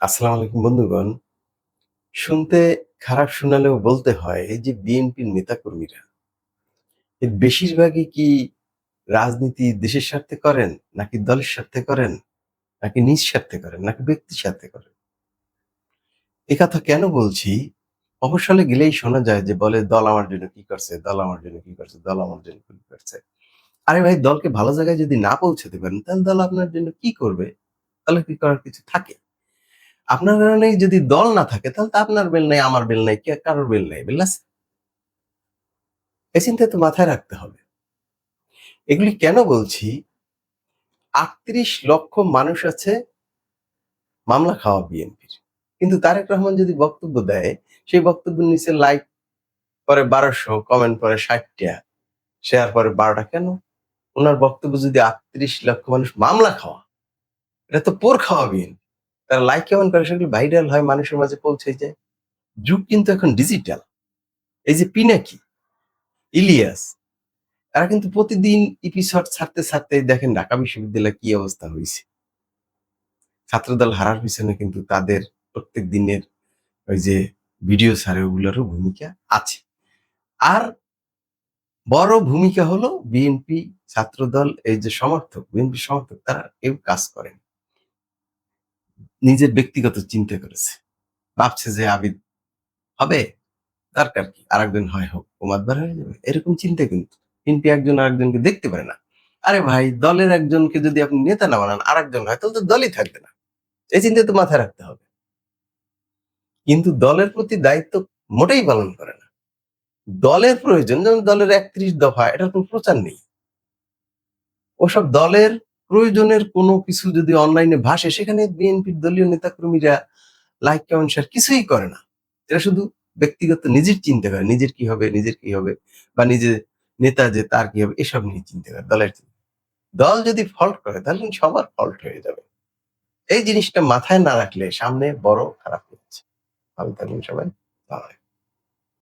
আসসালামু আলাইকুম বন্ধুগণ। শুনতে খারাপ শোনালেও বলতে হয় এই যে বিএনপির নেতাকর্মীরা বেশিরভাগই কি রাজনীতি দেশের স্বার্থে করেন নাকি দলের স্বার্থে করেন নাকি নিজ স্বার্থে করেন নাকি ব্যক্তির স্বার্থে করেন? এ কথা কেন বলছি? মফস্বলে গেলেই শোনা যায় যে বলে দল আমার জন্য কি করছে, দল আমার জন্য কি করছে, দল আমার জন্য কি করছে। আরে ভাই দলকে ভালো জায়গায় যদি না পৌঁছাতে পারেন তাহলে দল আপনার জন্য কি করবে? তাহলে কি করার কিছু থাকে? আপনার কারণেই যদি দল না থাকে তাহলে তো আপনার বেল নাই, আমার বেল নাই, কারোর বেল নাই। বেল আছে? এই চিন্তা তো মাথায় রাখতে হবে। এগুলি কেন বলছি? ৩৮ লক্ষ মানুষ আছে মামলা খাওয়া বিএনপির। কিন্তু তারেক রহমান যদি বক্তব্য দেয়, সেই বক্তব্যের নিচে লাইক করে বারোশো কমেন্ট করে ষাটটা শেয়ার করে বারোটা কেন? ওনার বক্তব্য যদি ৩৮ লক্ষ মানুষ মামলা খাওয়া, এটা তো পোর খাওয়া বিএনপি। তারা লাইক কমেন্ট করে সেগুলো ভাইরাল হয় মানুষের মাঝে পৌঁছে যায়। যুগ কিন্তু এখন ডিজিটাল। এই যে পিনাকি, ইলিয়াস তারা কিন্তু প্রতিদিন এপিসোড ছাড়তে, ছাড়তে দেখেন ঢাকা বিশ্ববিদ্যালয়ে কি অবস্থা হয়েছে ছাত্রদল হারার পিছনে কিন্তু তাদের প্রত্যেক দিনের ওই যে ভিডিও ছাড়ে ওগুলোরও ভূমিকা আছে। আর বড় ভূমিকা হলো বিএনপি ছাত্রদল এই যে সমর্থক, বিএনপি সমর্থক তারা কেউ কাজ করেন। নিজের ব্যক্তিগত চিন্তা করেছে। ভাবছে যে আবিদ হবে? দরকার কি? আরেকজন হয় হোক। ও মাতবার হয়ে যাবে? এরকম চিন্তা কিন্তু। বিএনপি একজন আরেকজনকে দেখতে পারে না। আরে ভাই, দলের একজনকে যদি আপনি নেতা না বানান, আরেকজন হয়, তাহলে তো দলই থাকবে না। এই চিন্তা তো মাথায় রাখতে হবে। কিন্তু দলের প্রতি দায়িত্ব মোটেই পালন করে না। দলের প্রয়োজন, যেমন দলের ৩১ দফা, এটার কোনো প্রচার নেই। ওসব দলের প্রয়োজনের কোনো কিছু যদি অনলাইনে ভাসে সেখানে বিএনপির দলীয় নেতাকর্মীরা লাইক, কমেন্ট, শেয়ার কিছুই করে না। এরা শুধু ব্যক্তিগত নিজের চিন্তা করে। নিজের কি হবে, নিজের কি হবে বা নিজের নেতা যে তার কি হবে এসব নিয়ে চিন্তা করে দলের দল যদি ফল্ট করে তাহলে সবার ফল্ট হয়ে যাবে। এই জিনিসটা মাথায় না রাখলে সামনে বড় খারাপ হচ্ছে। ভালো থাকবেন সবাই।